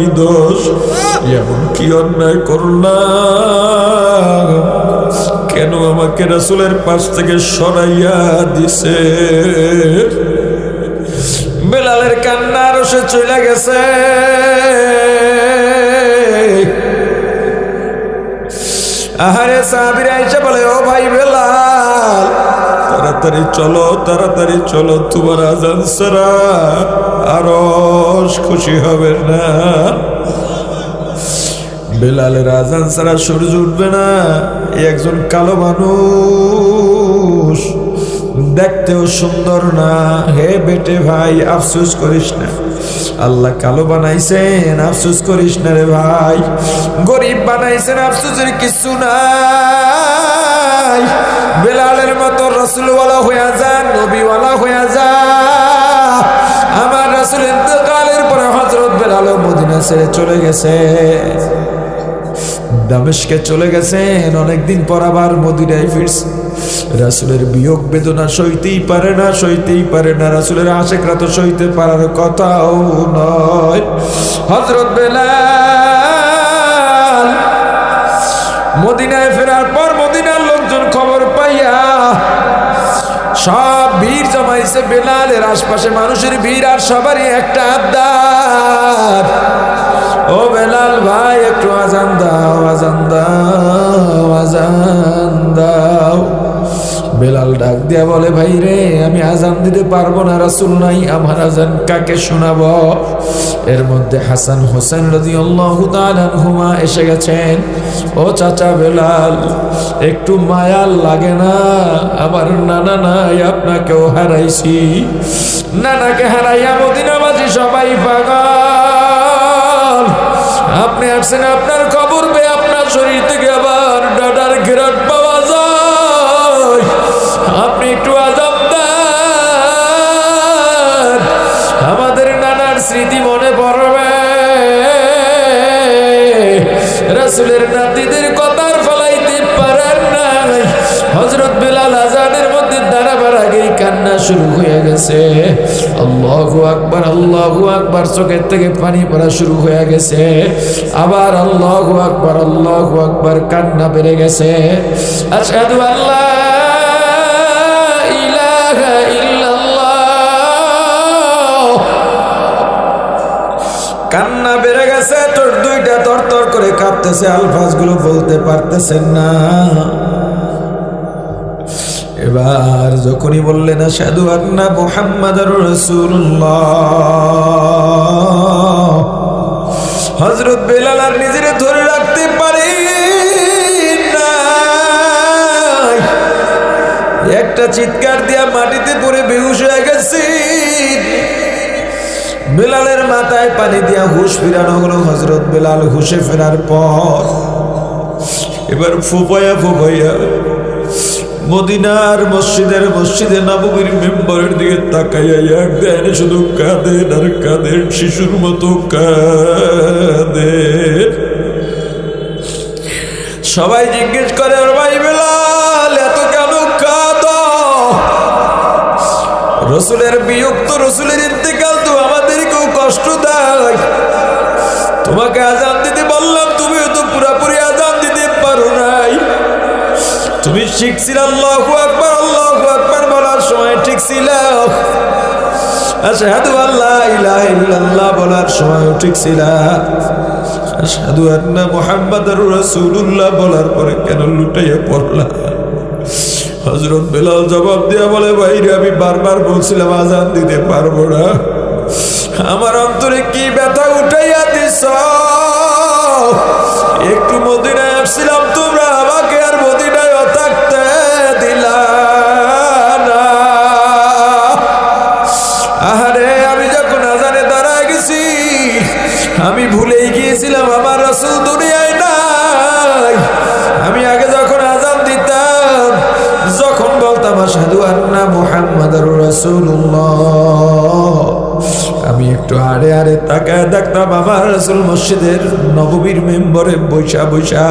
দোষ এমন কি অন্যায় করলাম কেন আমাকে রাসুলের পাশ থেকে সরাইয়া দিছে? বেলালের কান্না সে চলে গেছে। আহারে সাহাবিরা এসে বলে, ও ভাই বেলাল তাড়াতাড়ি চলো তাড়াতাড়ি চলো, তোমার আজান সারা আরও খুশি হবে না। বেলালের আজান ছাড়া সূর্য উঠবে না একজন কালো মানুষ। দেখতেও সুন্দর না, হে বেটে ভাই, আফসোস করিস না। আল্লাহ কালো বানাইছেন, আফসোস করিস না রে ভাই। গরিব বানাইছেন, আফসোসের কিছু নাই। বেলালের মতো রসুলওয়ালা হইয়া যান নবীওয়ালা হইয়া যা। আমার রাসুল ইন্তকালের পরে হজরত বেলাল মদিনা ছেড়ে চলে গেছে। দামেশকে চলে গেছেন অনেকদিন পর আবার মদিনায় ফিরছে। রাসুলের বিয়োগ বেদনা সইতেই পারে না, সইতেই পারে না। রাসুলের আশেকরা তো সইতে পারার কথাও নয়। হজরত বেলাল মদিনায় ফেরার পর সব ভিড় জমাইছে বেলালের আশপাশে মানুষের ভিড় আর সবারই একটা আবদার। ও বেলাল ভাই, একটু আজান দাও আজান দাও আজান দাও। বেলাল ডাক দিয়া বলে, ভাই রে, আমি আজান দিতে পারব না, রাসুল নাই, আমার আজান কাকে শোনাব? এর মধ্যে হাসান হোসেন রদি হুমা এসে গেছেন। ও চাচা বেলাল, একটু মায়াল লাগে না, আমার নানা নাই, আপনাকেও হারাইছি। নানাকে হারাইয়া মদিনাবাজি সবাই পাগল। আপনি আসছেন আপনার কবর পেয়ে আপনার শরীর থেকে স্মৃতি মনে পড়বে। রাসুলের নাতিদের কথার ফলাইতে পারেন নাই। হজরত বেলাল আজানের মধ্যে দাঁড়াবার আগেই কান্না শুরু হয়ে গেছে। আল্লাহু আকবার আল্লাহু আকবার, চোখের থেকে পানি পড়া শুরু হয়ে গেছে। আবার আল্লাহু আকবার আল্লাহু আকবার, কান্না বেড়ে গেছে। আশহাদু আল্লাহ কান্না বেড়ে গেছে তোর দুইটা তর তর করে কাঁপতেছে আলফাজগুলো বলতে পারতেছেন না এবার যখনই বললেন সাধু আন্না মোহাম্মদ হজরত বেলাল আর নিজেরে ধরে রাখতে পারি। একটা চিৎকার দিয়া মাটিতে পড়ে বেলালের মাথায় পানি দিয়া হুশ ফিরানো হলো হজরত বেলাল হুশে ফেরার পর। এবার ফুপাইয়া ফুপাইয়া মদিনার মসজিদের মসজিদে নববীর মেম্বারের দিকে তাকাইয়া এক শুধু কাঁদেন আর কাঁদেন, শিশুর মতো কাঁদেন। সবাই জিজ্ঞেস করে আর ভাই বেলাল, এত কেন কাঁদ? রসুলের বিয়োগ তো রসুলের তোমাকে আজান দিতে বললাম, তুমিও তো পুরাপুরি আজান দিতে পারো নাই। তুমি ঠিক ছিল আকবার, আল্লাহু আকবার বলার সময় ঠিক ছিল। জবাব দিয়া বলে আমি বারবার বলছিলাম আজান দিতে পারব না। আমার অন্তরে কি ব্যথা উঠাইয়া দিছ? একটু মদিনায় আসছিলাম, তোমরা আমাকে আর মদিনায় থাকতে দিলা আহারে, আমি যখন আজানে দাঁড়ায় গেছি, আমি ভুলেই গিয়েছিলাম, আমার রসুল দুনিয়ায় নাই। আমি আগে যখন আজান দিতাম, যখন বলতাম আসাদু আন্না মোহাম্মদ রসুল্লাহ একটু আড়ে আড়ে তাকায় দেখতাম আমার রসুল মসজিদের নববীর মেম্বরে বৈশা বৈশা।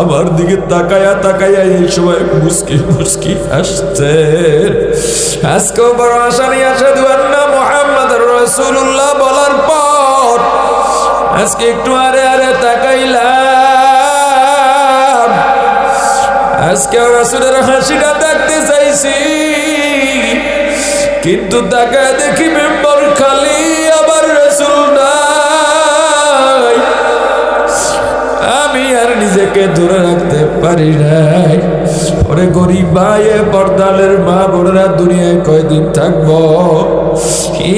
আমার দিকে তাকায়া তাকায়া এই সময় মুসকি মুসকি আসছে আজকেও বড় আশা নিয়ে আসাদু আন্না মোহাম্মদ রসুল্লাহ বলার পর আজকে একটু আরে আরে তাকাইলাম। আজকে রাসুলের হাসিটা দেখতে চাইছি। কিন্তু তাকায় দেখি মেম্বার খালি, আবার রসুল আমি আর নিজেকে দূরে রাখতে পারি নাই। ওরে গরিব ভাইয়ে মা বোনেরা দুনিয়ায় কয়দিন থাকব?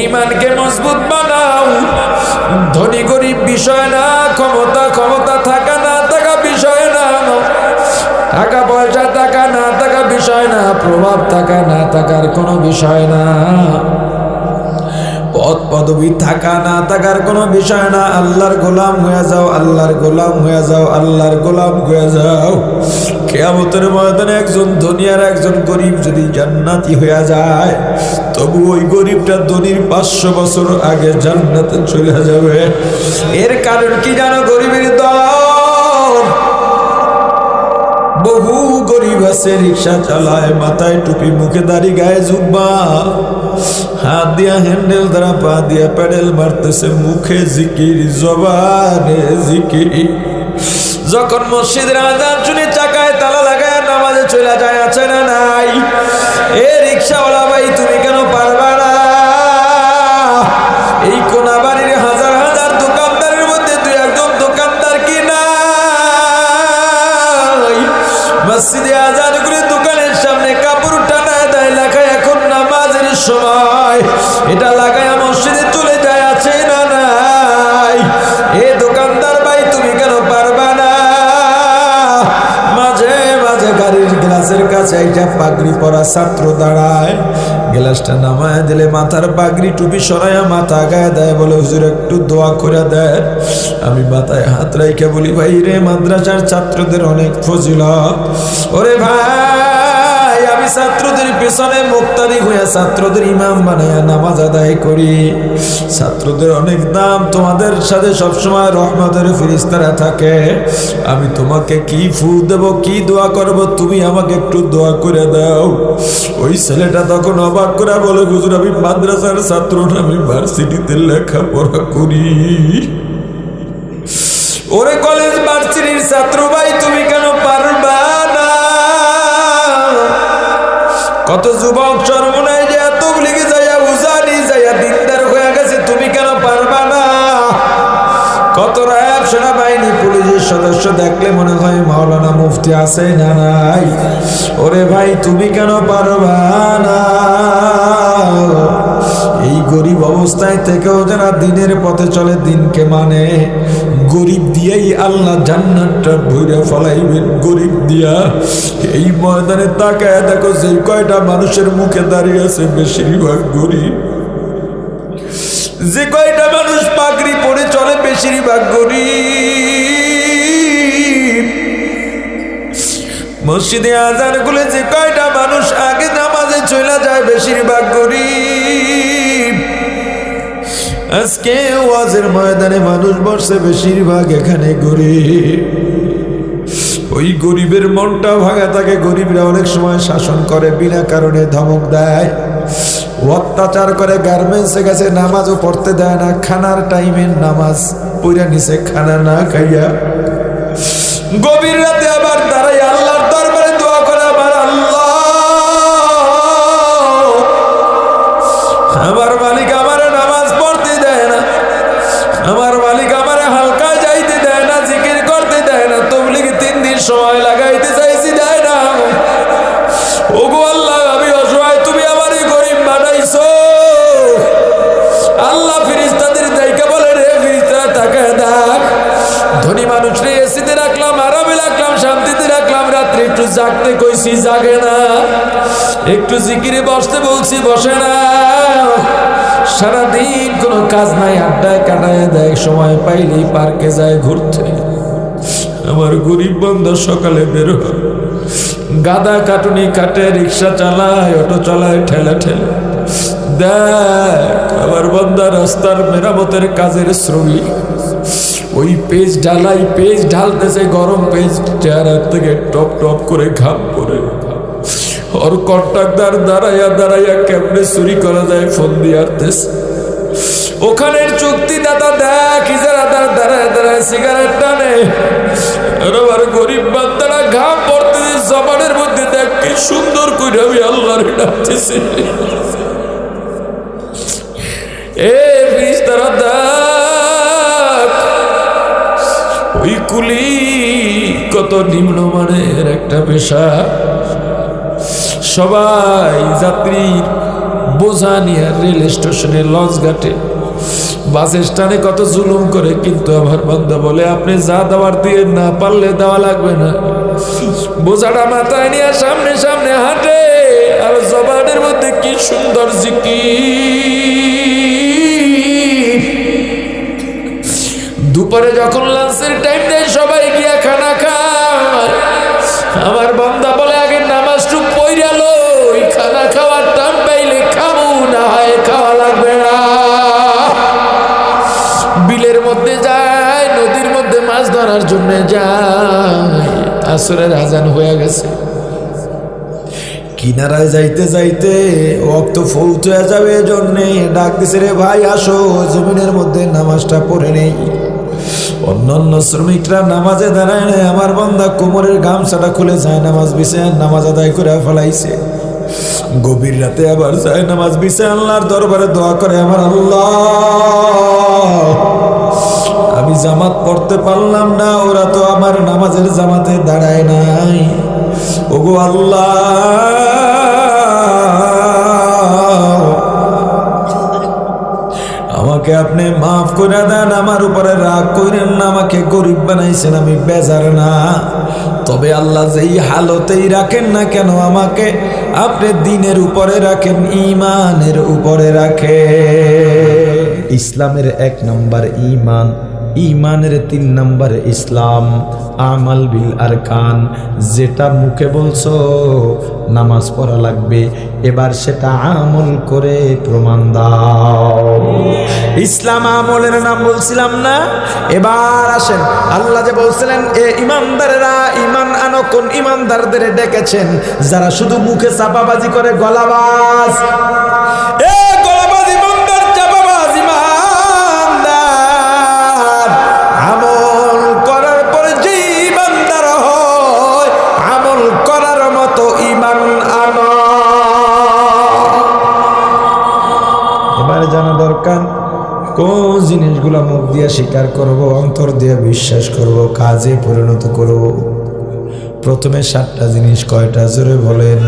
ইমানকে মজবুত বানাও। ধনী গরিব বিষয় না, ক্ষমতা ক্ষমতা থাকা না, থাকা বিষয় না টাকা পয়সা বিষয় না, প্রভাব থাকা না থাকার কোনো বিষয় না। পদ পদবি থাকা না থাকার কোনো বিষয় না। আল্লাহর গোলাম হয়ে যাও, আল্লাহর গোলাম হয়ে যাও, আল্লাহর গোলাম হয়ে যাও। কেয়ামতের ময়দানে একজন ধনী আর একজন গরিব যদি জান্নাতি হয়ে যায়, তবু ওই গরিবটা ধনীর পাঁচশো বছর আগে জান্নাতে চলে যাবে। এর কারণ কি জানো গরিবের দল? বহু আছে রিক্সা চালায়, মাথায় টুপি, মুখে দাড়ি, গায়ে জুব্বা। হাত দিয়া হ্যান্ডেল দ্বারা পা দিয়া প্যাডেল মারতেছে, মুখে জিকির, জবানে জিকির। যখন মসজিদের আজান শুনে চাকায় তালা লাগায়, নামাজে চলে যায়, আছে না নাই? এ রিক্সাওয়ালা ভাই, তুমি কেন পারবা না? এই কোনা বাড়ির হাজার হাজার দোকানদারের মধ্যে তুই একজন দোকানদার কি নাই? মসজিদে একটা পাগড়ি পরা ছাত্র দাঁড়ায়। গ্লাসটা নামায় দিলে মাথার পাগড়ি টুপি সরাইয়া মাথা গায়ে দেয়, বলে, হুজুর, একটু দোয়া করে দেয় আমি মাথায় হাত রাইকে বলি, ভাই রে, মাদ্রাসার ছাত্রদের অনেক ফজিলত। ওরে ভাই! ছাত্রদের পেছনে মুক্তারি ছাত্রদের ইমাম নামাজ আদায় করি। ছাত্রদের অনেক দাম তোমাদের সাথে সবসময় ফিরিস্তারা থাকে। আমি তোমাকে কি ফু দেব, কি দোয়া করব, তুমি আমাকে একটু দোয়া করে দাও। ওই ছেলেটা তখন অবাক করে বলে, হুজুর, আমি মাদ্রাসার ছাত্র আমি ভার্সিটিতে লেখাপড়া করি। ওরে কলেজ ভার্সিটির ছাত্র ভাই তুমি কেন পারবা? সদস্য দেখলে মনে হয় মাওলানা মুফতি আছে না নাই? ওরে ভাই, তুমি কেন পারবা না? এই গরিব অবস্থায় থেকেও যারা দিনের পথে চলে, দিনকে মানে গরিব দিয়েই আল্লাহ জান্নাতটা ভরে ফলাইবেন, গরিব দিয়া। এই ময়দানে তাকায় দেখো যে কয়টা মানুষের মুখে দাঁড়িয়ে আছে, বেশিরভাগ গরিব। যে কয়টা মানুষ পাগড়ি পরে চলে, বেশিরভাগ গরিব। মসজিদে আজান যে কয়টা মানুষ আগে নামাজে চলে যায় বেশিরভাগ গরিব। আজকে ওয়াজের ময়দানে মানুষ বসে বেশিরভাগ এখানে গরিব। ওই গরিবের মনটা ভাঙা থাকে, গরিবরা অনেক সময় শাসন করে, বিনা কারণে ধমক দেয়। অত্যাচার করে গার্মেন্টসে গেছে, নামাজও পড়তে দেয় না, খানার টাইমে নামাজ পুরা নিচে খানা না খাইয়া। গভীর রাতে আবার তারাই আল্লাহর দরবারে দোয়া করে আমার আল্লাহ। আমার মালিক আমার নামাজ পড়তে দেয় না। আমার মালিক জাগতে কইছি, জাগে না। একটু জিকিরে বসতে বলছি, বসে না। সারাদিন কোনো কাজ নাই আড্ডায় কাটায় দেয়, সময় পাইলেই পার্কে যায় ঘুরতে। আমার গরিব বন্ধু সকালে বের গাদা কাটুনি কাটে, রিক্সা চালায়, অটো চালায়, ঠেলে ঠেলে। দেখ, আমার বন্ধা রাস্তার মেরামতের কাজের শ্রমিক। ওই পেজ ঢালাই, পেজ ঢালতেছে, গরম পেজ। চেহারার থেকে টপ টপ করে ঘাম করে ওর কন্ট্রাক্টার দাঁড়াইয়া দাঁড়াইয়া কেমনে চুরি করা যায় ফোন দিয়ে আসতেছে ওখানের চুক্তিদাতা দেখ, ইজারাদার দ্বারা সিগারেট টানে। আর গরিব বান্দারা ঘাম পড়তে জবানের মধ্যে দেখ, কি সুন্দর করে আমি আল্লাহর ডাকতেছি এ ফিরিস্তারা কুলি কত নিম্নমানের একটা পেশা। সবাই যাত্রীর বোঝা নিয়ে রেল স্টেশনে লঞ্চ ঘাটে। বাস স্ট্যান্ডে কত জুলুম করে, কিন্তু আমার বান্দা বলে, আপনি যা দেওয়ার দিয়ে না, পারলে দেওয়া লাগবে না। বোঝাটা মাথায় নিয়ে সামনে সামনে হাঁটে, আর জবানের মধ্যে কি সুন্দর জিকি দুপুরে যখন লাঞ্চের টাইম দেয় সবাই গিয়া খানা খায়। আমার বান্দা বলে, আগে নামাজটু পইরাল ওই খানা খাওয়ার টাইম পাইলে খাব, না হয় খাওয়া লাগবে না। বিলের মধ্যে যায়, নদীর মধ্যে মাছ ধরার জন্য যায়। আসরের আজান হয়ে গেছে। কিনারায় যাইতে যাইতে অক্ত হয়ে যাবে জন্যে ডাক দিছে রে, ভাই, আসো, জমিনের মধ্যে নামাজটা পড়ে নেই। অন্যান্য শ্রমিকরা নামাজে দাঁড়ায় নাই, আমার বন্ধা কোমরের গামছাটা খুলে যায় নামাজ বিছে নামাজ আদায় করে ফেলাইছে। গভীর রাতে আবার যায় নামাজ বিছে আল্লাহর দরবারে দোয়া করে, আমার আল্লাহ, আমি জামাত পড়তে পারলাম না, ওরা তো আমার নামাজের জামাতে দাঁড়ায় নাই। ওগো আল্লাহ করে দেন, আমার উপরে রাগ করেন না, আমাকে গরিব বানাইছেন, আমি বেজার না। তবে আল্লাহ যেই হালতেই রাখেন না কেন, আমাকে আপনি দিনের উপরে রাখেন ইমানের উপরে রাখে। ইসলামের এক নম্বর ইমান ইমানের তিন নম্বর ইসলাম, আমাল বিল আরকান, যেটা মুখে বলছো, নামাজ পড়া লাগবে, এবার সেটা আমল করে প্রমাণ দাও। ইসলাম আমলের নাম বলছিলাম না? এবার আসেন, আল্লাহ যে বলছিলেন, এ ইমানদারেরা ইমান আনো, কোন ইমানদারদের ডেকেছেন, যারা শুধু মুখে চাপাবাজি করে, গলাবাজ? দিয়ে স্বীকার করব, অন্তর দিয়ে বিশ্বাস করব, কাজে পরিণত করব। প্রথমে সাতটা জিনিস কয়টা? জোরে বলেন।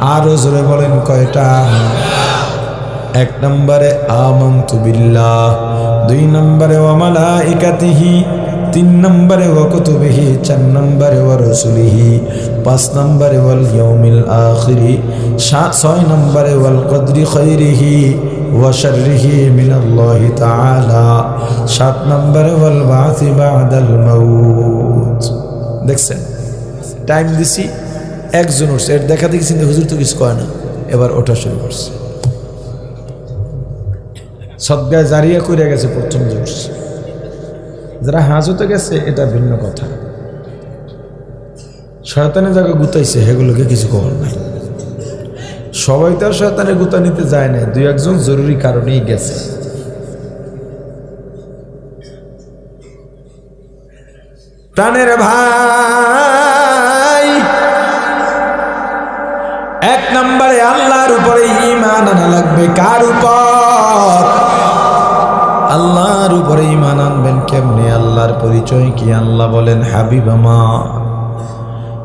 আরও জোরে বলেন কয়টা? এক নম্বরে, আমন্তু বিল্লাহ। দুই নম্বরে ওয়ামালা ইকাতিহি তিন নম্বরে ওয়াকুতুবিহি চার নম্বরে, ওয়া রসুলিহি। পাঁচ নম্বরে, ওয়াল ইয়াউমিল আখিরি। ছয় নম্বরে, ওয়াল কদরি খৈরিহি। সাত নম্বরে, ওয়াল বাসি বাদাল দেখছেন? টাইম দিছি, একজন উঠছে। এর দেখা দেখি চিন্তা হুজুর তো কিছু কয় না। এবার ওঠা শুরু করছে। সদ্গায় জারিয়া করে গেছে, প্রথম জোর যারা হাজতে গেছে, এটা ভিন্ন কথা। শয়তানের জায়গা গুতাইছে, সেগুলোকে কিছু খবর নাই। সবাই তো আর শয়তানের গুতা নিতে যায় না দুই একজন জরুরি কারণেই গেছে। প্রাণের ভাই, এক নম্বরে আল্লাহর উপরে ইমান আনা লাগবে, কার উপর? আল্লাহর উপরে ইমান আনবেন কেমনি? আল্লাহর পরিচয় কি? আল্লাহ বলেন, হাবিব আমার।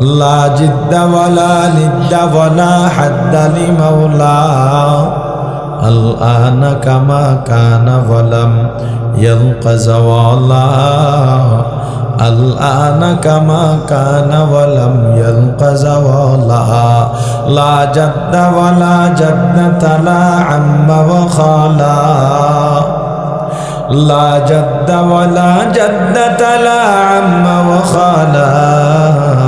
لا جد ولا لد ولا حد لمولاه الآن كما كان ولم يلق زوالا. الآن كما كان ولم يلق زوالا. لا جد ولا جدة لا عم وخالا. لا جد ولا جدة لا عم وخالا.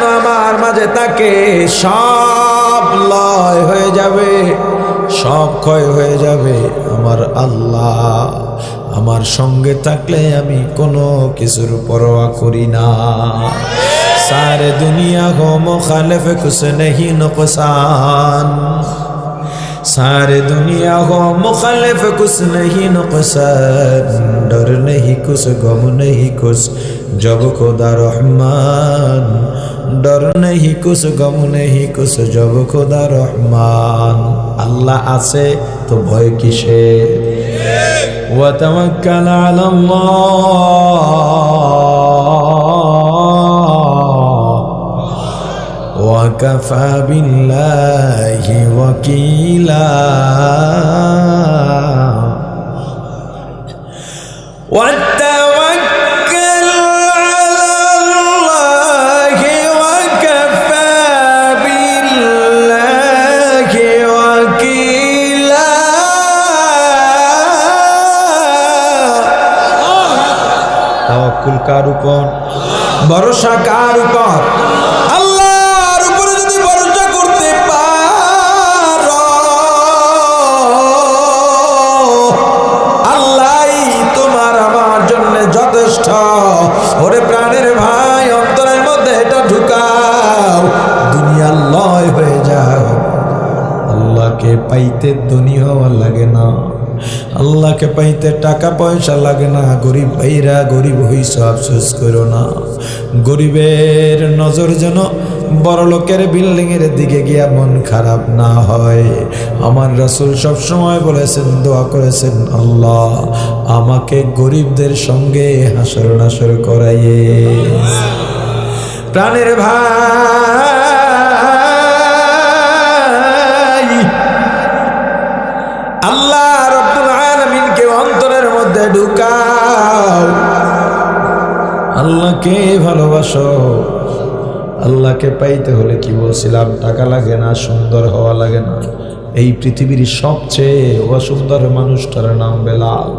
যেন আমার মাঝে তাকে সব লয় হয়ে যাবে, সব ক্ষয় হয়ে যাবে আমার আল্লাহ। আমার সঙ্গে থাকলে আমি কোনো কিছুর পরোয়া করি না। সারে দুনিয়া গম খালে কুছ নেহি নকসান। সারে দুনিয়া গম খালে ফেকুস নেহি নকসান। ڈر نہیں کچھ غم نہیں کچھ جب خدا رحمان ডর নেহি কুছ গম নেহি কুছ জব খোদা রহমান। আল্লাহ আছে, তো ভয় কিসে? وتوكل على الله وكفى بالله وكيلا কার উপর ভরসা কার উপর? টাকা পয়সা লাগে না, গরিব ভাইরা গরিব হইস আফসোস করো না। গরিবের নজর যেন বড় লোকের বিল্ডিং এর দিকে গিয়া মন খারাপ না হয়। আমার রাসুল সব সময় বলেছেন, দোয়া করেছেন, আল্লাহ আমাকে গরিবদের সঙ্গে হাসর নাসর করাইয়ে। প্রাণের ভাই ঢুকাও। আল্লাহকে ভালোবাসো। আল্লাহকে পাইতে হলে কি বলছিলাম? টাকা লাগে না, সুন্দর হওয়া লাগে না। এই পৃথিবীর সবচেয়ে অসুন্দর মানুষটার নাম বেলাল।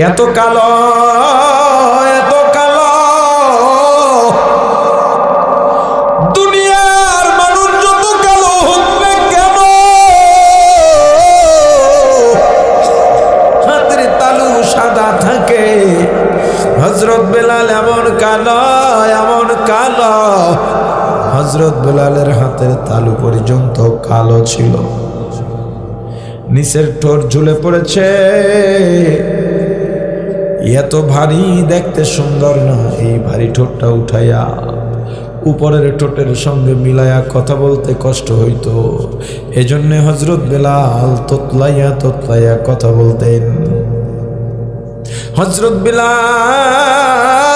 এত কালো কালো, এমন কালো। হজরত বেলালের হাতের তালু পর্যন্ত কালো ছিল। নিচের ঠোঁট ঝুলে পড়েছে। এত ভারী দেখতে সুন্দর না, এই ভারী ঠোঁটটা উঠাইয়া উপরের ঠোঁটের সঙ্গে মিলায়া কথা বলতে কষ্ট হইতো। এজন্য হজরত বেলাল তোতলাইয়া তোতলাইয়া কথা বলতেন। হজরত বেলাল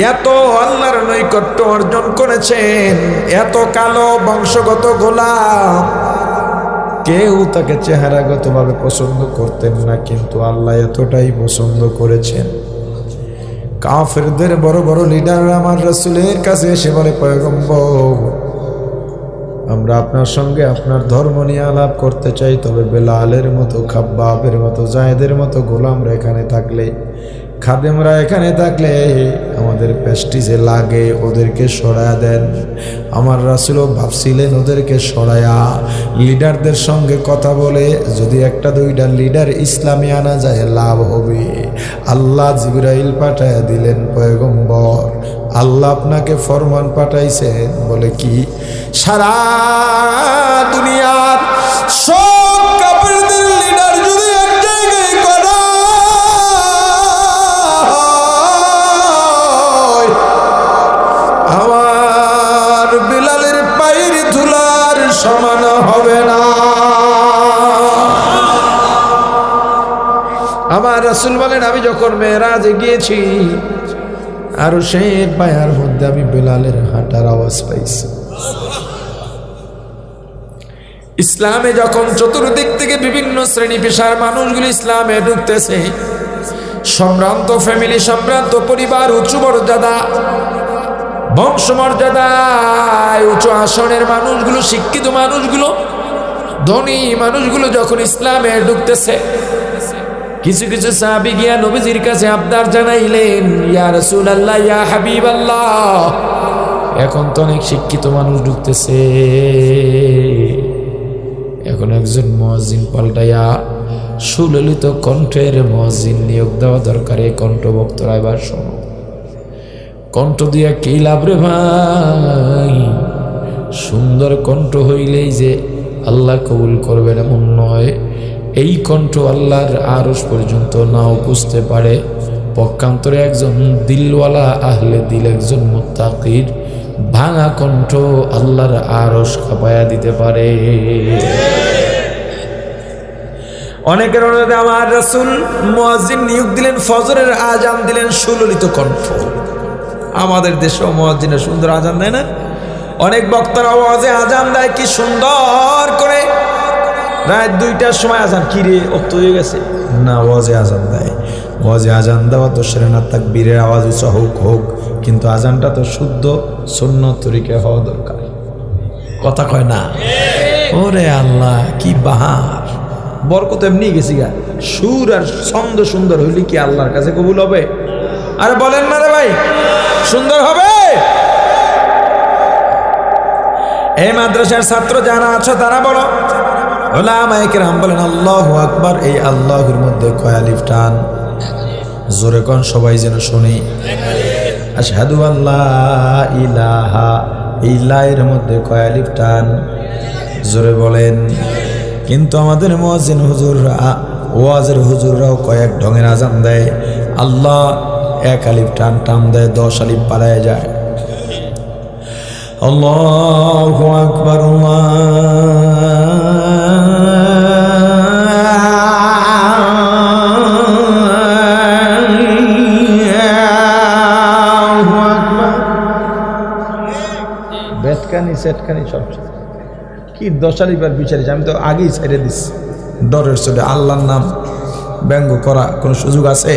এত আল্লাহর নৈকট্য অর্জন করেছেন, এত কালো বংশগত গোলাম। কেউ তাকে চেহারাগতভাবে পছন্দ করতেন না, কিন্তু আল্লাহ এতটাই পছন্দ করেছেন। কাফেরদের বড় বড় লিডার আমার রসুলের কাছে এসে বলে, পয়গম্বর, আমরা আপনার সঙ্গে আপনার ধর্ম নিয়ে আলাপ করতে চাই, তবে বেলালের মতো, খাব্বাবের মতো, জায়েদের মতো গোলামরা এখানে থাকলে খাদেমরা এখানে থাকলে আমাদের প্যাস্টিজে লাগে ওদেরকে সরায়া দেন। আমার রাসুলও ভাবছিলেন ওদেরকে সরায়া। লিডারদের সঙ্গে কথা বলে যদি একটা দুইটা লিডার ইসলামে আনা যায়, লাভ হবে। আল্লাহ জিব্রাইল পাঠায়া দিলেন পয়গম্বর। আল্লাহ আপনাকে ফরমান পাঠাইছেন বলে কি? সারা দুনিয়ার সব আমার রাসুল বলেন, আমি যখন মেয়েরাজে গিয়েছি আর সে পায়ার মধ্যে আমি বেলালের হাঁটার আওয়াজ পাইছি। ইসলামে যখন চতুর্দিক থেকে বিভিন্ন শ্রেণি পেশার মানুষগুলো ইসলামে ঢুকতেছে, সম্ভ্রান্ত ফ্যামিলি, সম্ভ্রান্ত পরিবার, উঁচু মর্যাদা বংশ মর্যাদায় উঁচু আসনের মানুষগুলো, শিক্ষিত মানুষগুলো, ধনী মানুষগুলো যখন ইসলামে ঢুকতেছে কিছু কিছু সাহাবি গিয়া নবীজির কাছে আবদার জানাইলেন, ইয়া রাসূলুল্লাহ, ইয়া হাবিবাল্লাহ, এখন তো অনেক শিক্ষিত মানুষ ঢুকতেছে। এখন একজন মহাজিন পাল্টাইয়া সুললিত কণ্ঠের মহাজিন নিয়োগ দেওয়া দরকার কণ্ঠ বক্তরা এবার শোনো। কণ্ঠ দিয়া কি লাভ রে ভাই? সুন্দর কণ্ঠ হইলেই যে আল্লাহ কবুল করবেন এমন নয়। এই কণ্ঠ আল্লাহর আরস পর্যন্ত নাও বুঝতে পারে। পক্ষান্তরে একজন দিলওয়ালা আহলে দিল, একজন মুত্তাকির ভাঙা কণ্ঠ আল্লাহর আরস কাঁপায়া দিতে পারে। অনেকের অনুরোধে আমার রাসুল মুয়াজ্জিন নিয়োগ দিলেন, ফজরের আজান দিলেন সুললিত কণ্ঠ। আমাদের দেশেও মুয়াজ্জিনের সুন্দর আজান দেয় না? অনেক বক্তার আওয়াজে আজান দেয়, কি সুন্দর করে রাত দুইটার সময় আজান। কি রে অত হয়ে গেছে? না, ওয়াজে আজান দেয়। ওয়াজে আজান দেওয়া তো সেরেনা তাক বীরের আওয়াজ উঁচা হোক হোক, কিন্তু আজানটা তো শুদ্ধ শূন্য তরিকে হওয়া দরকার। কথা কয় না? ওরে আল্লাহ, কি বাহার। বরকত এমনি গেছি গা। সুর আর ছন্দ সুন্দর হইলে কি আল্লাহর কাছে কবুল হবে? আরে বলেন না রে ভাই, সুন্দর হবে? এই মাদ্রাসার ছাত্র যারা আছো তারা বলো। ওলামাইকেরাম বলেন, আল্লাহ আকবার। এই আল্লাহর মধ্যে কয়ালিফ টান? জোরে কন সবাই যেন শুনি। আশহাদু আল্লাহ ইলাহা এই লাইয়ের মধ্যে কয়ালিফ টান? জোরে বলেন। কিন্তু আমাদের মুয়াজ্জিন হুজুররা, ওয়াজের হুজুররাও কয়েক ঢঙের আজান দেয়। আল্লাহ এক আলিফ টান টান দেয়, দশ আলিফ পালায় যায়। আল্লাহ আকবর বেতকানি সেটকানি সব কি দশালিবার বিচারিস আমি তো আগেই ছেড়ে দিস ডরের চোটে আল্লাহর নাম ব্যঙ্গ করা কোনো সুযোগ আছে?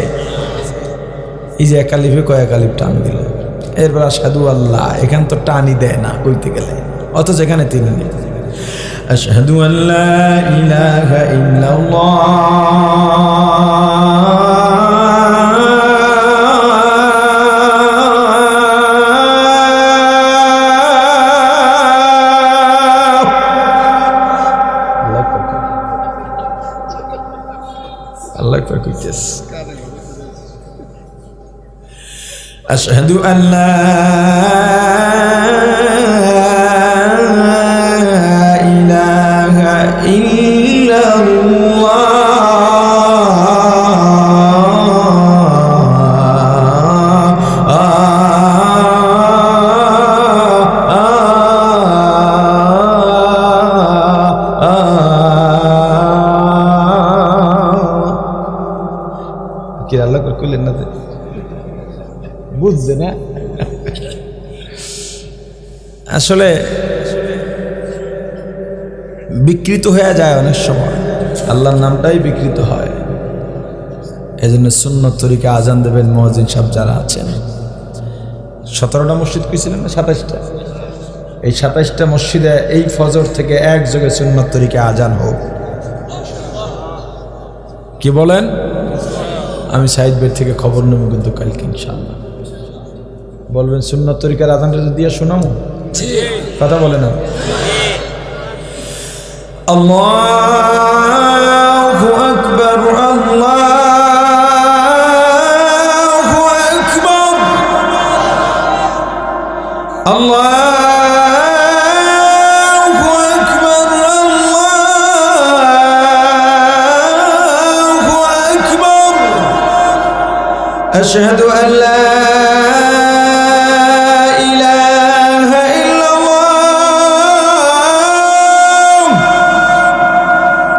এই যে একালিফে কয় একালিফ টান দিল এরপর সাধু আল্লাহ, এখান তো টানি দেয় না কইতে গেলে, অথচ এখানে তিনি নেই। আশহাদু আল্লাহ ইলাহা ইল্লাল্লাহ। আল্লাহ আকবার কইতেছ। أشهد أن لا আসলে বিকৃত হয়ে যায় অনেক সময়। আল্লাহর নামটাই বিকৃত হয়। এই জন্য সুন্নত তরিকে আজান দেবেন মহাজিন সাহেব যারা আছেন। সতেরোটা মসজিদ কি ছিলেন না সাতাইশটা এই সাতাইশটা মসজিদে এই ফজর থেকে এক যোগে সুন্নত তরিকে আজান হোক। কি বলেন? আমি সাইদ বের থেকে খবর নেব কিন্তু কালকে ইনশাল্লাহ বলবেন, সুন্নত তরিকার আজানটা যদি দিয়ে শোনামো? কথা বলে না আল্লাহু আকবার আল্লাহু আকবার আল্লাহু আকবার আল্লাহু আকবার أشهد أن لا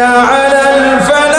على الفلاح.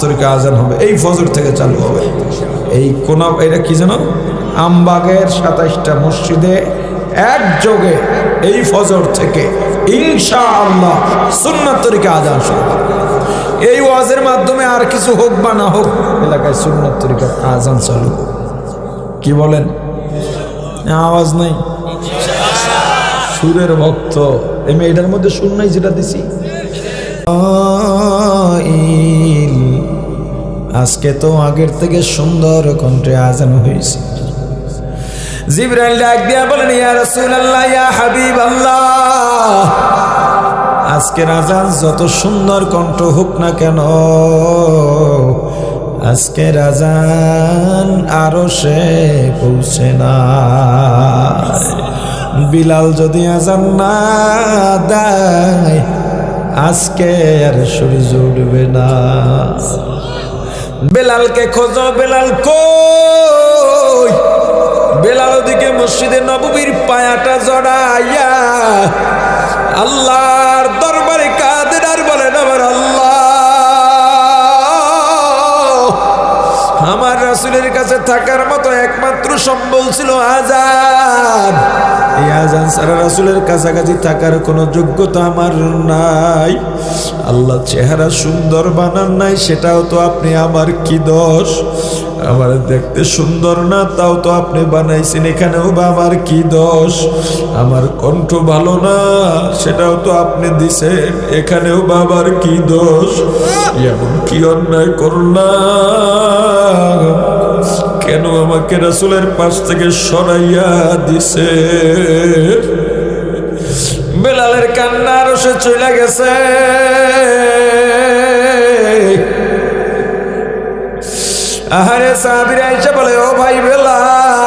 সুন্নতের আজান হবে, এই ফজর থেকে চালু হবে। এই কোন, এটা কি জানো আমবাগের সাতাইশটা মসজিদে একযোগে এই ফজর থেকে ইনশা আল্লাহ সুন্নত তরিকা আজান শুরু। এই ওয়াজের মাধ্যমে আর কিছু হোক বা না হোক, এলাকায় সুন্নত তরিকার আজান চালু কি বলেন? আওয়াজ নাই। সুরের ভক্ত। এই মেয়েটার মধ্যে সুর নাই যেটা দিছি। আজকে তো আগের থেকে সুন্দর কণ্ঠে আজান হয়েছে। জিব্রাইল ডাক দিয়া বলেন, ইয়া রাসূলুল্লাহ, ইয়া হাবিবাল্লাহ, আজকের আজান যত সুন্দর কণ্ঠ হোক না কেন, আজকের আজান আরও সে পৌঁছে না। বিলাল যদি আজান না দেয়, আজকে আর সূর্য উঠবে না। বেলালকে খোঁজো, বেলাল কই? বেলাল ওদিকে মসজিদে নববীর পায়াটা জড়াইয়া আল্লাহর দরবারে কাঁদেন আর বলেন আল্লাহ, আমার রাসুলের কাছে থাকার মতো একমাত্র সম্বল ছিল আজান আজান সারা রাসুলের কাছাকাছি থাকার কোনো যোগ্যতা আমার নাই। আল্লাহ চেহারা সুন্দর বানান নাই, সেটাও তো আপনি আমার কি দোষ? আমার দেখতে সুন্দর না, তাও তো আপনি বানাইছেন, এখানেও বা আমার কি দোষ? আমার কণ্ঠ ভালো না, সেটাও তো আপনি দিছেন, এখানেও বা আমার কি দোষ? এমন কি অন্যায় করলাম? কেন আমাকে রাসুলের পাশ থেকে সরাইয়া দিছে? বেলালের কান্না আরও সে চলে গেছে। আহারে সাহাবিরা এসে বলে, ও ভাই বেলাল